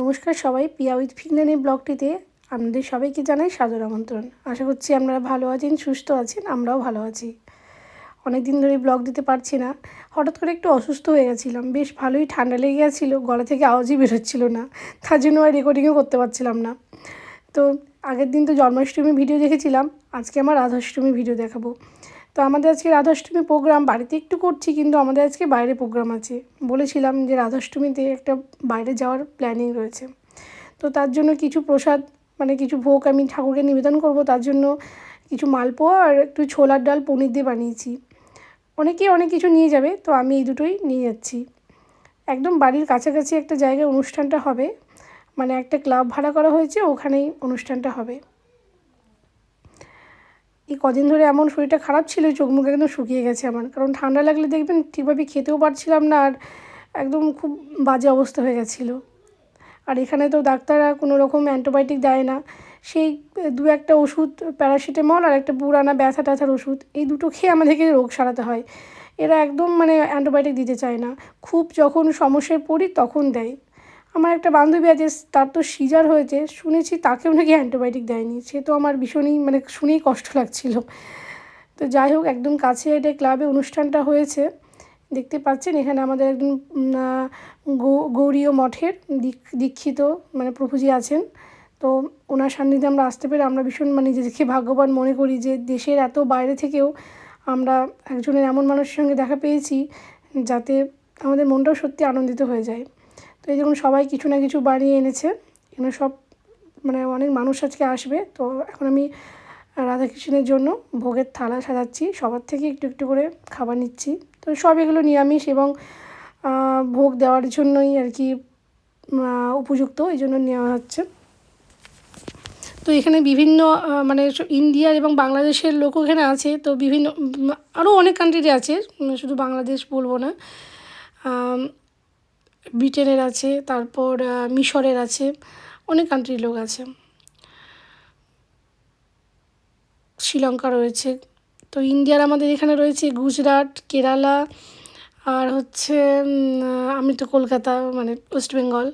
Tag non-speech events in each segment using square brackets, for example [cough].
নমস্কার সবাই পিয়া উইথ ফিংলানি ব্লগটিতে আপনাদের সবাইকে জানাই সাদর আমন্ত্রণ। আশা করছি আপনারা ভালো আছেন, সুস্থ আছেন, আমরাও ভালো আছি। অনেক দিন ধরে ব্লগ দিতে পারছি না। হঠাৎ করে একটু অসুস্থ হয়ে গেছিলাম। বেশ ভালোই ঠান্ডা লেগে গেছিল, গলা থেকে আওয়াজই বেরোচ্ছিল না। তার জন্য আর রেকর্ডিংও করতে পারছিলাম না। তো আগের দিন তো জন্মাষ্টমী ভিডিও দেখেছিলাম, আজকে আমার রাধাষ্টমী ভিডিও দেখাবো। তো আমাদের আজকে রাধাষ্টমী প্রোগ্রাম বাড়িতে একটু করছি কিন্তু আমাদের আজকে বাইরে প্রোগ্রাম আছে। বলেছিলাম যে রাধাষ্টমীতে একটা বাইরে যাওয়ার প্ল্যানিং রয়েছে। তো তার জন্য কিছু প্রসাদ মানে কিছু ভোগ আমি ঠাকুরকে নিবেদন করব। তার জন্য কিছু মালপোয়া আর একটু ছোলার ডাল, পনির দিয়ে বানিয়েছি। অনেকেই অনেক কিছু নিয়ে যাবে, তো আমি এই দুটোই নিয়ে যাচ্ছি। একদম বাড়ির কাছাকাছি একটা জায়গায় অনুষ্ঠানটা হবে। মানে একটা ক্লাব ভাড়া করা হয়েছে, ওখানেই অনুষ্ঠানটা হবে। এই কদিন ধরে এমন শরীরটা খারাপ ছিল, চোখ মুখ একদম শুকিয়ে গেছে আমার। কারণ ঠান্ডা লাগলে দেখবেন ঠিকভাবে খেতেও পারছিলাম না আর একদম খুব বাজে অবস্থা হয়ে গেছিল। আর এখানে তো ডাক্তাররা কোনো রকম অ্যান্টিবায়োটিক দেয় না। সেই দু একটা ওষুধ, প্যারাসিটামল আর একটা পুরানা ব্যথা ট্যাথার ওষুধ, এই দুটো খেয়ে আমাদেরকে রোগ সারাতে হয়। এরা একদম মানে অ্যান্টিবায়োটিক দিতে চায় না। খুব যখন সমস্যায় পড়ি তখন দেয়। আমার একটা বান্ধবী আছে, তার তো সিজার হয়েছে, শুনেছি তাকেও নাকি অ্যান্টিবায়োটিক দেয়নি। সে তো আমার ভীষণই মানে শুনেই কষ্ট লাগছিল। তো যাই হোক, একদম কাছে এটা ক্লাবে অনুষ্ঠানটা হয়েছে। দেখতে পাচ্ছেন, এখানে আমাদের একজন গৌরীয় মঠের দীক্ষিত মানে প্রভুজি আছেন। তো ওনার সান্নিধ্যে আমরা আসতে পেরে আমরা ভীষণ মানে নিজেদেরকে ভাগ্যবান মনে করি যে দেশের এত বাইরে থেকেও আমরা একজনের এমন মানুষের সঙ্গে দেখা পেয়েছি, যাতে আমাদের মনটাও সত্যি আনন্দিত হয়ে যায়। তো এই দেখুন, সবাই কিছু না কিছু বানিয়ে এনেছে। এখানে সব মানে অনেক মানুষ আজকে আসবে। তো এখন আমি রাধাকৃষ্ণের জন্য ভোগের থালা সাজাচ্ছি। সবার থেকে একটু একটু করে খাবার নিচ্ছি। তো সব এগুলো নিরামিষ এবং ভোগ দেওয়ার জন্যই আর কি উপযুক্ত। এই জন্য নেওয়া হচ্ছে। তো এখানে বিভিন্ন মানে ইন্ডিয়ার এবং বাংলাদেশের লোক এখানে আছে। তো বিভিন্ন আরও অনেক কান্ট্রিতে আছে। শুধু বাংলাদেশ বলব না। ব্রিটেনের আছে, তারপর মিশরের আছে, অনেক কান্ট্রির লোক আছে। শ্রীলঙ্কা রয়েছে, তো ইন্ডিয়ার আমাদের এখানে রয়েছে গুজরাট, কেরালা, আর হচ্ছে আমি তো কলকাতা মানে ওয়েস্ট বেঙ্গল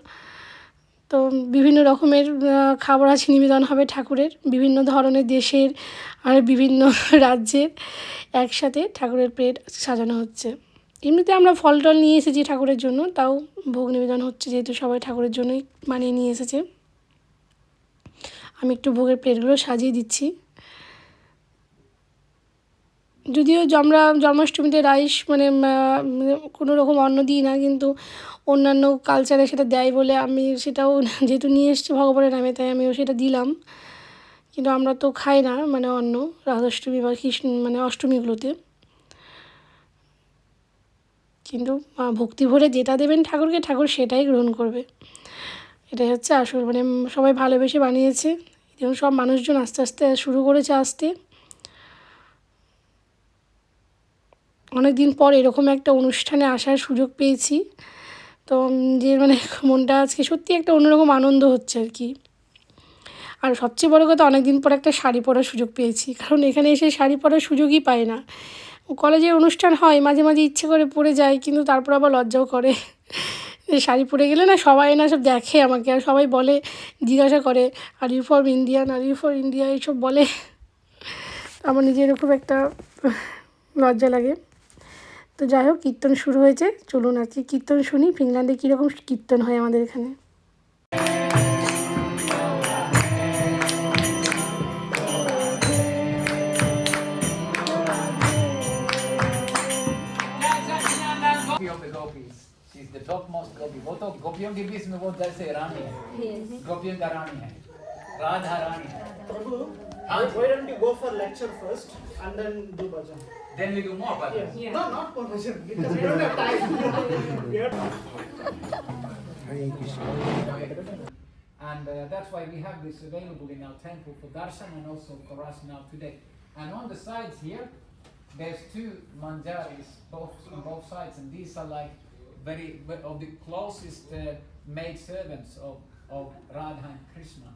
তো বিভিন্ন রকমের খাবার আছে, নিবেদন হবে ঠাকুরের, বিভিন্ন ধরনের দেশের আর বিভিন্ন [laughs] রাজ্যের একসাথে ঠাকুরের প্লেট সাজানো হচ্ছে। এমনিতে আমরা ফল টল নিয়ে এসেছি ঠাকুরের জন্য, তাও ভোগ নিবেদন হচ্ছে যেহেতু সবাই ঠাকুরের জন্যই বানিয়ে নিয়ে এসেছে। আমি একটু ভোগের প্লেটগুলো সাজিয়ে দিচ্ছি। যদিও আমরা জন্মাষ্টমীতে রাইস মানে কোনো রকম অন্ন দিই না, কিন্তু অন্যান্য কালচারে সেটা দেয় বলে আমি সেটাও [laughs] যেহেতু নিয়ে এসছি ভগবানের নামে, তাই আমিও সেটা দিলাম। কিন্তু আমরা তো খাই না মানে অন্ন, রাধাষ্টমী বা কৃষ্ণ মানে অষ্টমীগুলোতে। কিন্তু ভক্তি ভরে যেটা দেবেন ঠাকুরকে, ঠাকুর সেটাই গ্রহণ করবে। এটাই হচ্ছে আসল। মানে সবাই ভালোবেসে বানিয়েছে। যেমন সব মানুষজন আস্তে আস্তে শুরু করেছে আসতে। অনেক দিন পর এরকম একটা অনুষ্ঠানে আসার সুযোগ পেয়েছি। তো যে মানে [laughs] মনটা আজকে সত্যি একটা অন্যরকম আনন্দ হচ্ছে আর কি। আর সবচেয়ে বড় কথা অনেক দিন পর একটা শাড়ি পরার সুযোগ পেয়েছি। কারণ এখানে এসে শাড়ি পরার সুযোগই পায় না। কলেজে অনুষ্ঠান হয়, মাঝে মাঝে ইচ্ছে করে পরে যায়, কিন্তু তারপর আবার লজ্জাও করে। শাড়ি পরে গেলে না সবাই না সব দেখে আমাকে, আর সবাই বলে, জিজ্ঞাসা করে are you for Indian are you for India এইসব বলে। আমার নিজের খুব একটা লজ্জা লাগে। তো যাই হোক, কীর্তন শুরু হয়েছে, চলুন আর কি কীর্তন শুনি, ফিনল্যান্ডে কীরকম কীর্তন হয় আমাদের এখানে? She's the topmost gopi. वो तो गोपियों के बीच में वो जैसे रानी है गोपियों का रानी है राधा रानी है Why don't you go for lecture first and then do bhajan? Then we do more bhajan. Yeah. No, not for bhajan [laughs] because we don't have time. we have And uh, that's why we have this available in our temple for darshan and also for us now today. And on the sides here, there's two manjaris, both on both sides, and these are like very of the closest uh, maid servants of, of Radha and Krishna.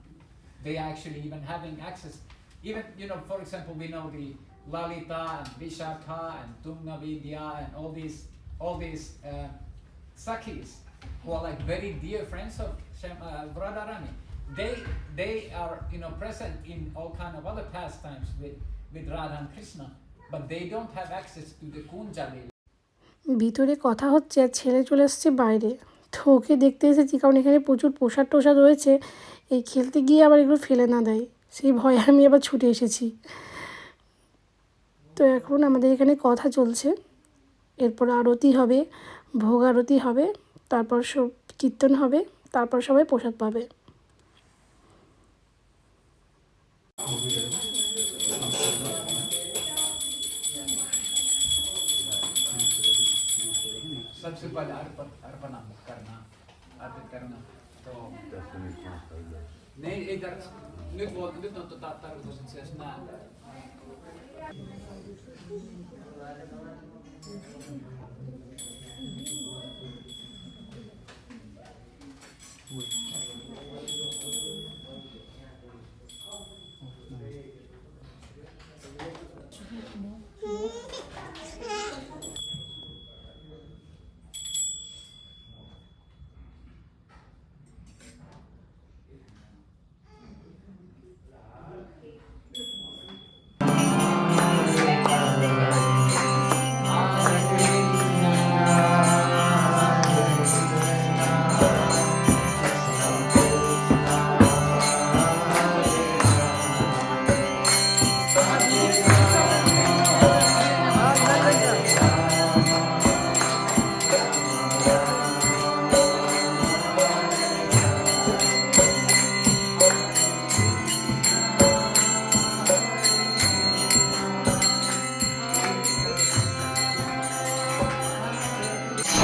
They actually even having access. Even you know, for example, we know the Lalita and Vishakha and Tunga Vidya and all these all these uh, Sakis who are like very dear friends of Shem, uh, Radharani. They they are you know present in all kind of other pastimes with with Radha and Krishna, but they don't have access to the Kunja Leela. ভিতরে কথা হচ্ছে, আর ছেলে চলে এসছে বাইরে। তো ওকে দেখতে এসেছি, কারণ এখানে প্রচুর প্রসাদ টোসাদ রয়েছে। এই খেলতে গিয়ে আবার এগুলো ফেলে না দেয়। সেই ভয়ে আমি আবার ছুটে এসেছি। তো এখন আমাদের এখানে কথা চলছে। এরপর আরতি হবে, ভোগ আরতি হবে, তারপর সব কীর্তন হবে, তারপর সবাই প্রসাদ পাবে। सबसे पहले अर्पण अर्पणा करना अर्पित करना तो नहीं इधर nyt voi nyt on tota, tarkoitus itse asiassa nää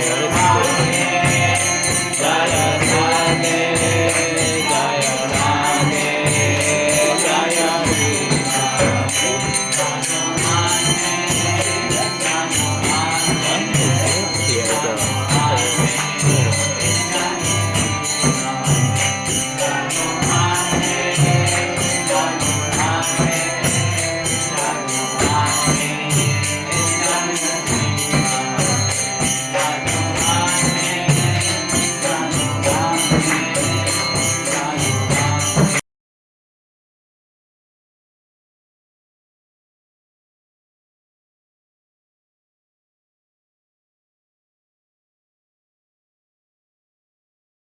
Yang.